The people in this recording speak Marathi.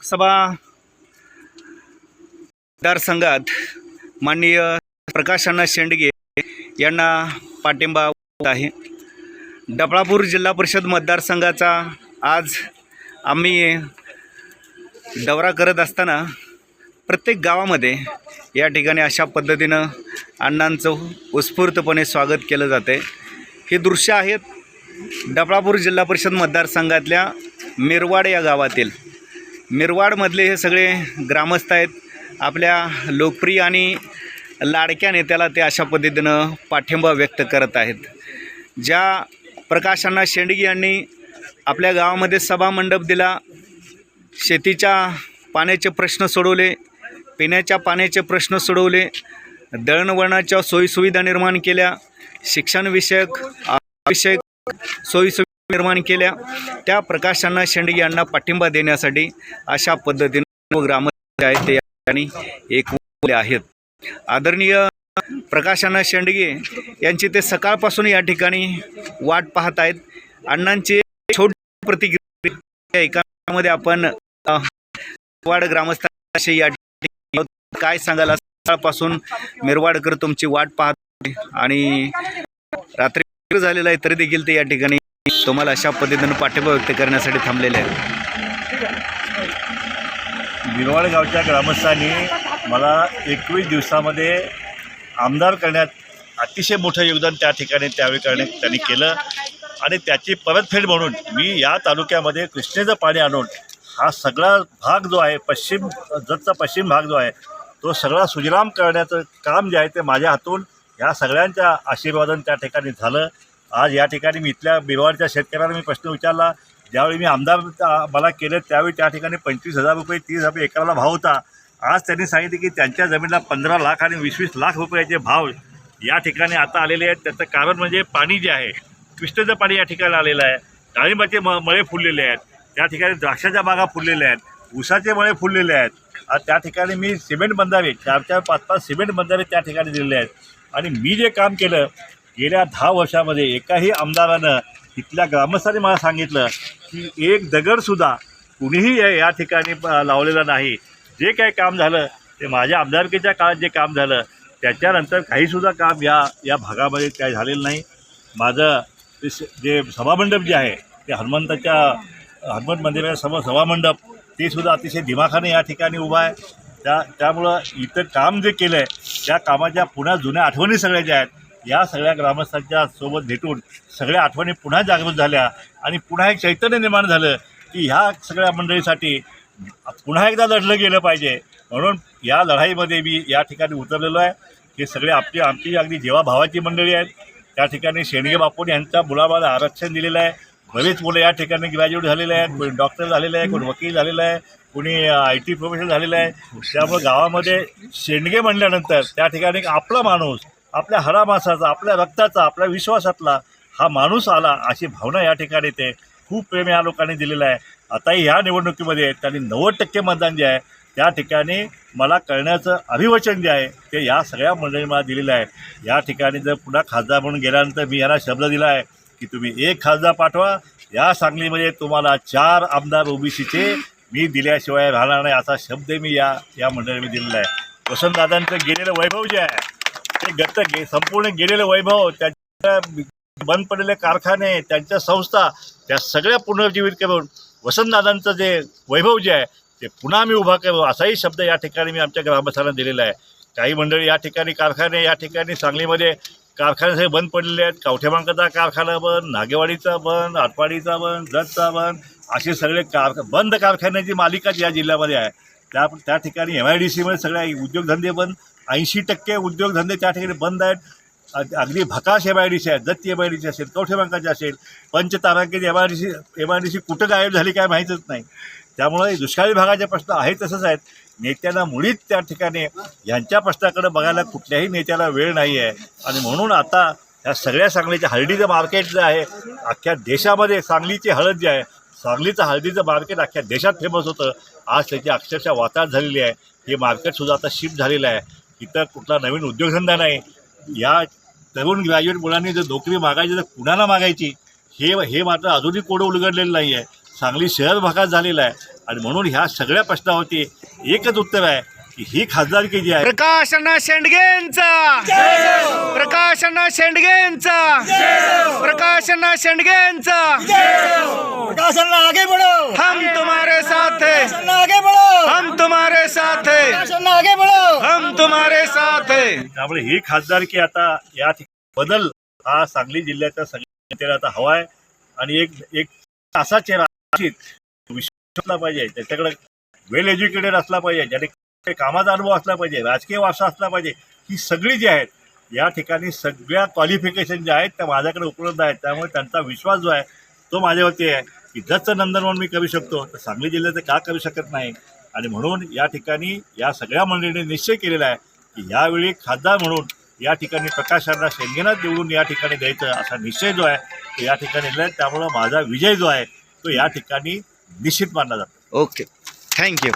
लोकसभा मतदारसंघात माननीय प्रकाशअण्णा शेंडगे यांना पाठिंबा आहे. डफळापूर जिल्हा परिषद मतदारसंघाचा आज आम्ही दौरा करत असताना प्रत्येक गावामध्ये या ठिकाणी अशा पद्धतीनं अण्णांचं उत्स्फूर्तपणे स्वागत केलं जाते हे दृश्य आहेत डफळापूर जिल्हा परिषद मतदारसंघातल्या मिरवाड या गावातील मिरवाडमधले हे सगळे ग्रामस्थ आहेत. आपल्या लोकप्रिय आणि लाडक्या नेत्याला ते अशा पद्धतीनं पाठिंबा व्यक्त करत आहेत. ज्या प्रकाशांना शेंडगी यांनी आपल्या गावामध्ये सभामंडप दिला शेतीच्या पाण्याचे प्रश्न सोडवले पिण्याच्या पाण्याचे प्रश्न सोडवले दळणवळणाच्या सोयीसुविधा निर्माण केल्या शिक्षणविषयक विषयक सोयीसुविधा निर्माण केल्या. त्या प्रकाशांना शेंडगे यांना पाठिंबा देण्यासाठी अशा पद्धतीनं ग्रामस्थ आहेत ते या ठिकाणी एकवटले आहेत. आदरणीय प्रकाशांना शेंडगे यांची ते सकाळपासून या ठिकाणी वाट पाहत आहेत. अण्णांची छोटी प्रतिक्रिया एकामध्ये आपण वाड ग्रामस्थांशी या ठिकाणी काय सांगाल? सकाळपासून मिरवाडकर तुमची वाट पाहत आणि रात्री झालेला आहे तरी देखील ते या ठिकाणी तुम्हाला अशा पद्धतीनं पाठिंबा व्यक्त करण्यासाठी थांबलेले आहेत. बिरवाड गावच्या ग्रामस्थांनी मला एकवीस दिवसामध्ये आमदार करण्यात अतिशय मोठं योगदान त्या ठिकाणी त्यावेळी करण्यात त्यांनी केलं. आणि त्याची परतफेड म्हणून मी या तालुक्यामध्ये कृष्णेचं पाणी आणून हा सगळा भाग जो आहे पश्चिम जतचा पश्चिम भाग जो आहे तो सगळा सुजलाम करण्याचं काम जे आहे ते माझ्या हातून ह्या सगळ्यांच्या आशीर्वादन त्या ठिकाणी झालं. आज या ठिकाणी मी इथल्या बिरवाडच्या शेतकऱ्यांना मी प्रश्न विचारला ज्यावेळी मी आमदार मला केलं त्यावेळी त्या ठिकाणी पंचवीस हजार रुपये तीस हजार एकराला भाव होता. आज त्यांनी सांगितले की त्यांच्या जमिनीला पंधरा लाख आणि वीस वीस लाख रुपयाचे भाव या ठिकाणी आता आलेले आहेत. त्याचं कारण म्हणजे पाणी जे आहे क्रिस्टचं पाणी या ठिकाणी आलेलं आहे. डाळिंबाचे म मळे फुललेले आहेत. त्या ठिकाणी द्राक्षाच्या बागा फुललेल्या आहेत. ऊसाचे मळे फुललेले आहेत. आज त्या ठिकाणी मी सिमेंट बंधारे चार चार पाच पाच सिमेंट बंधारे त्या ठिकाणी दिलेले आहेत. आणि मी जे काम केलं गेल्या दहा वर्षामध्ये एकाही आमदारानं इथल्या ग्रामस्थांनी मला सांगितलं की एक दगडसुद्धा कुणीही या ठिकाणी लावलेलं नाही. जे काही काम झालं ते माझ्या आमदारकीच्या काळात जे काम झालं त्याच्यानंतर काहीसुद्धा काम या या भागामध्ये काय झालेलं नाही. माझं ते स- जे सभामंडप जे आहे ते हनुमंताच्या हनुमंत मंदिराच्या समोर सभामंडप ते सुद्धा अतिशय दिमाखाने या ठिकाणी उभा आहे. त्या त्यामुळं इतर काम जे केलं आहे त्या कामाच्या पुन्हा जुन्या आठवणी सगळ्या ज्या आहेत या सगळ्या ग्रामस्थांच्या सोबत भेटून सगळ्या आठवणी पुन्हा जागृत झाल्या आणि पुन्हा एक चैतन्य निर्माण झालं की ह्या सगळ्या मंडळीसाठी पुन्हा एकदा लढलं गेलं पाहिजे. म्हणून या लढाईमध्ये मी या ठिकाणी उतरलेलो आहे. हे सगळे आपली आमची अगदी जेव्हा भावाची मंडळी आहेत. त्या ठिकाणी शेणगे बापून यांच्या मुलाबाला आरक्षण दिलेलं आहे. बरेच मुलं या ठिकाणी ग्रॅज्युएट झालेले आहेत. कोणी डॉक्टर झालेले आहे कोणी वकील झालेलं आहे कोणी आय टी प्रोफेशनल झालेलं आहे. त्यामुळे गावामध्ये शेंडगे म्हणल्यानंतर त्या ठिकाणी एक आपला माणूस आपल्या हरामासाचा आपल्या रक्ताचा आपल्या विश्वासातला हा माणूस आला अशी भावना या ठिकाणी ते खूप प्रेम या लोकांनी दिलेलं आहे. आताही ह्या निवडणुकीमध्ये त्यांनी नव्वद टक्के मतदान जे आहे त्या ठिकाणी मला करण्याचं अभिवचन जे आहे ते या सगळ्या मंडळी मला दिलेलं आहे. या ठिकाणी जर पुन्हा खासदार म्हणून गेल्यानंतर मी यांना शब्द दिला आहे की तुम्ही एक खासदार पाठवा या सांगलीमध्ये तुम्हाला चार आमदार ओबीसीचे मी दिल्याशिवाय राहणार नाही असा शब्द मी या या मंडळीने दिलेला आहे. वसंतदादांचं गेलेलं वैभव जे आहे ते गत गे संपूर्ण गेलेलं वैभव त्यांच्या बंद पडलेले कारखाने त्यांच्या संस्था त्या सगळ्या पुनर्जीवित करून वसंतदादांचं जे वैभव जे आहे ते पुन्हा मी उभा करू असाही शब्द या ठिकाणी मी आमच्या ग्रामस्थांना दिलेला आहे. काही मंडळी या ठिकाणी कारखाने या ठिकाणी सांगलीमध्ये कारखाने सगळे बंद पडलेले आहेत. कवठेबांकाचा कारखाना बंद नागेवाडीचा बंद आटपाडीचा बंद जतचा बंद असे सगळे कार बंद कारखान्याची मालिकाच या जिल्ह्यामध्ये आहे. त्या त्या ठिकाणी एम आय डी सीमध्ये सगळ्या उद्योगधंदे बंद ऐंशी टक्के उद्योगधंदे त्या ठिकाणी बंद आहेत. अगदी भकाश एम आय डी सी आहेत. Datta M I D C असेल कवठे बँकाचे असेल पंचतारांकित M I D C M I D C कुठं गायब झाली काय माहीतच नाही. त्यामुळे दुष्काळी भागाचे प्रश्न आहे तसंच आहेत. नेत्यांना मुळीच त्या ठिकाणी यांच्या प्रश्नाकडे बघायला कुठल्याही नेत्याला वेळ नाही आहे आणि म्हणून आता ह्या सगळ्या सांगलीच्या हळदीचं मार्केट जे आहे अख्ख्या देशामध्ये सांगलीची हळद जी आहे सांगलीचं हळदीचं मार्केट अख्ख्या देशात फेमस होतं. आज त्याची अक्षरशः वाताहत झालेली आहे. हे मार्केटसुद्धा आता शिफ्ट झालेलं आहे. इथं कुठला नवीन उद्योगधंदा नाही. या तरुण ग्रॅज्युएट मुलांनी जर नोकरी मागायची तर कुणाला मागायची? हे हे मात्र अजूनही कोडं उलगडलेलं नाही आहे सांगली शहर भागात झालेलं आहे. आणि म्हणून ह्या सगळ्या प्रश्नावरती एकच उत्तर आहे की ही खासदारकी जी आहे प्रकाश अण्णा शेंडगेंचा! प्रकाश अण्णा शेंडगेंचा! प्रकाश अण्णा शेंडगेंचा! प्रकाश अन्ना आगे बढ़ो! हम तुम्हारे साथ हैं। आगे बढ़ो! हम तुम्हारे तुम्हारे साथ हैं। त्यामुळे ही खासदारकी आता या ठिकाणी बदल हा सांगली जिल्ह्याच्या सगळ्या जनतेला आता हवा आहे. आणि एक एक असा चेहरा अशीच विश्वास असला पाहिजे त्याच्याकडे वेल एज्युकेटेड असला पाहिजे ज्याने कामाचा अनुभव असला पाहिजे राजकीय वारसा असला पाहिजे ही सगळी जी आहेत या ठिकाणी सगळ्या क्वालिफिकेशन ज्या आहेत त्या माझ्याकडे उपलब्ध आहेत. त्यामुळे त्यांचा विश्वास जो आहे तो माझ्यावरती आहे की जसं नंदनवन मी करू शकतो तर सांगली जिल्ह्याचं का करू शकत नाही? आणि म्हणून या ठिकाणी या सगळ्या मंडळींनी निश्चय केलेला आहे की यावेळी खासदार म्हणून या ठिकाणी प्रकाशांना शेंगेनाच निवडून या ठिकाणी द्यायचं असा निश्चय जो आहे तो या ठिकाणी दिला त्यामुळं माझा विजय जो आहे तो या ठिकाणी निश्चित मानला जातो. ओके. थँक्यू